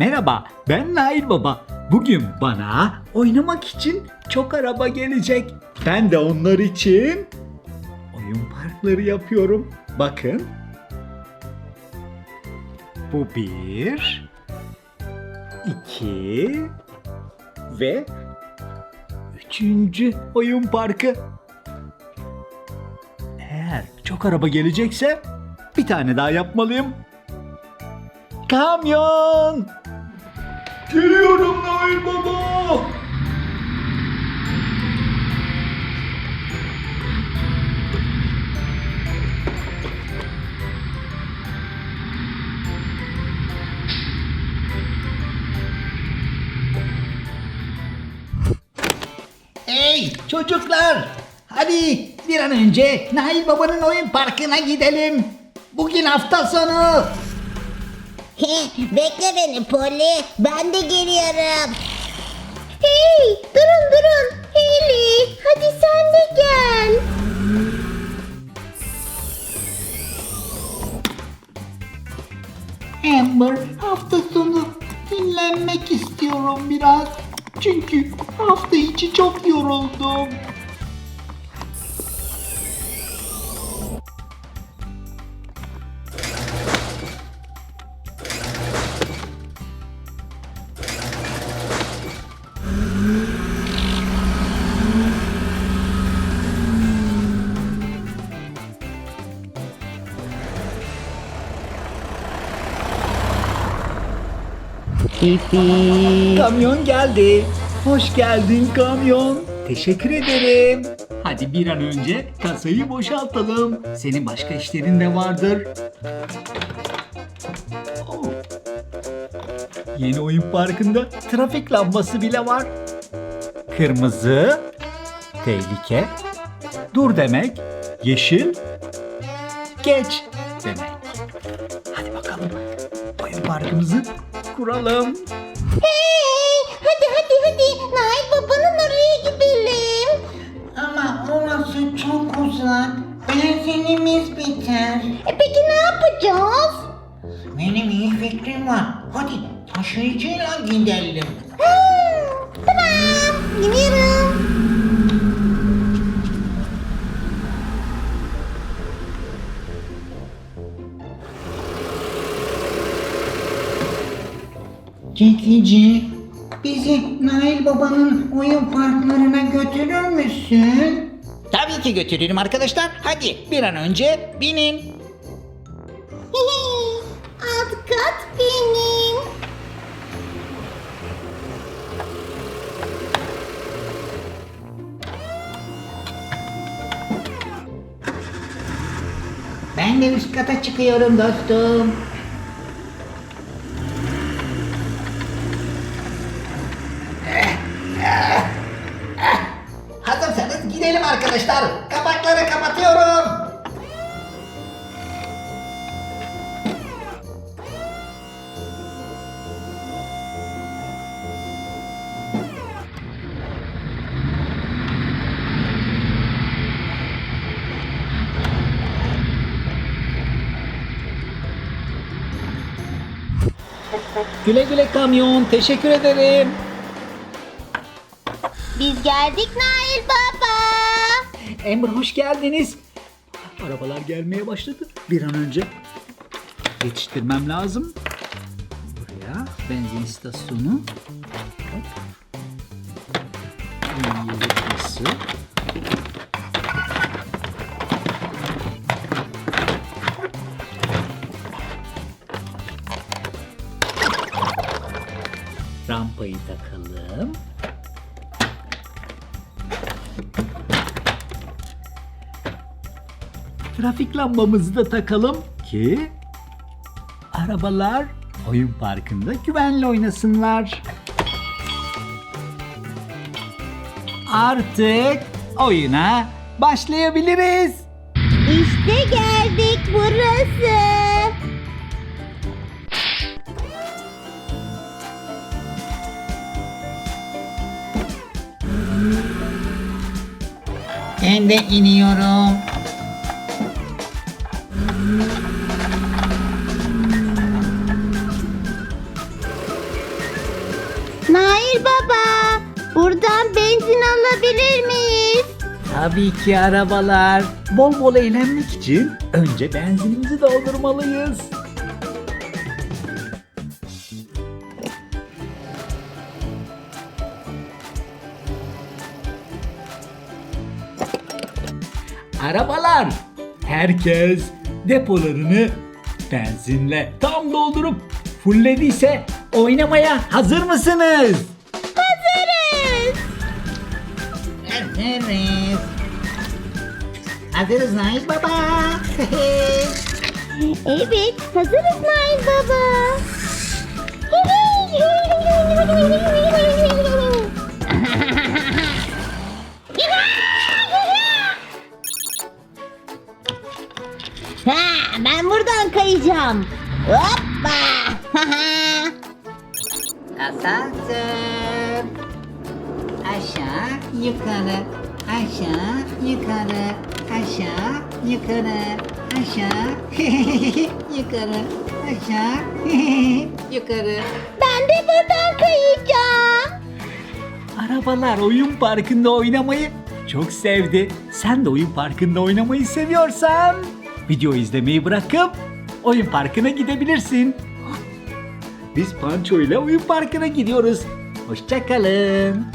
Merhaba, ben Nail Baba. Bugün bana oynamak için çok araba gelecek. Ben de onlar için oyun parkları yapıyorum. Bakın. Bu bir, iki ve üçüncü oyun parkı. Eğer çok araba gelecekse bir tane daha yapmalıyım. Kamyon! Geliyorum Nail Baba! Hey çocuklar! Hadi bir an önce Nail Baba'nın oyun parkına gidelim. Bugün hafta sonu. Bekle beni Polly. Ben de geliyorum. Hey durun durun. Hayley hadi sen de gel. Amber hafta sonu dinlenmek istiyorum biraz. Çünkü hafta içi çok yoruldum. Kamyon geldi. Hoş geldin kamyon. Teşekkür ederim. Hadi bir an önce kasayı boşaltalım. Senin başka işlerin de vardır. Oh. Yeni oyun parkında trafik lambası bile var. Kırmızı, tehlike, dur demek, yeşil, geç demek. Hadi bakalım oyun parkımızı kuralım. Hey hadi hadi hadi. Nail babanın oraya gidelim. Ama orası çok uzak. Benzinimiz biter. E peki ne yapacağız? Benim iyi fikrim var. Hadi taşıyıcıyla gidelim. Hmm, tamam gidiyorum. Çekici, bizi Nail Baba'nın oyun parklarına götürür müsün? Tabii ki götürürüm arkadaşlar. Hadi bir an önce binin. Alt kat benim. Ben de üst kata çıkıyorum dostum. Gidelim arkadaşlar. Kapakları kapatıyorum. Güle güle kamyon. Teşekkür ederim. Biz geldik Nail Baba. Amber hoş geldiniz. Arabalar gelmeye başladı. Bir an önce yetiştirmem lazım. Buraya benzin istasyonu. Burası. Rampayı takalım. Trafik lambamızı da takalım ki arabalar oyun parkında güvenli oynasınlar. Artık oyuna başlayabiliriz. İşte geldik burası. Ben de iniyorum. Nail baba, buradan benzin alabilir miyiz? Tabii ki arabalar. Bol bol eğlenmek için önce benzinimizi doldurmalıyız. Arabalar, herkes depolarını benzinle tam doldurup fullediyse oynamaya hazır mısınız? Hazırız. Hazırız Nail Baba. Evet, hazırız Nail baba. ha, ben buradan kayacağım. Hoppa. Asansör. Aşağı yukarı. Aşağı yukarı. Aşağı yukarı. Aşağı yukarı. Aşağı yukarı. ben de buradan kayacağım. Arabalar oyun parkında oynamayı çok sevdi. Sen de oyun parkında oynamayı seviyorsan video izlemeyi bırakıp oyun parkına gidebilirsin. Biz Panço ile oyun parkına gidiyoruz. Hoşçakalın.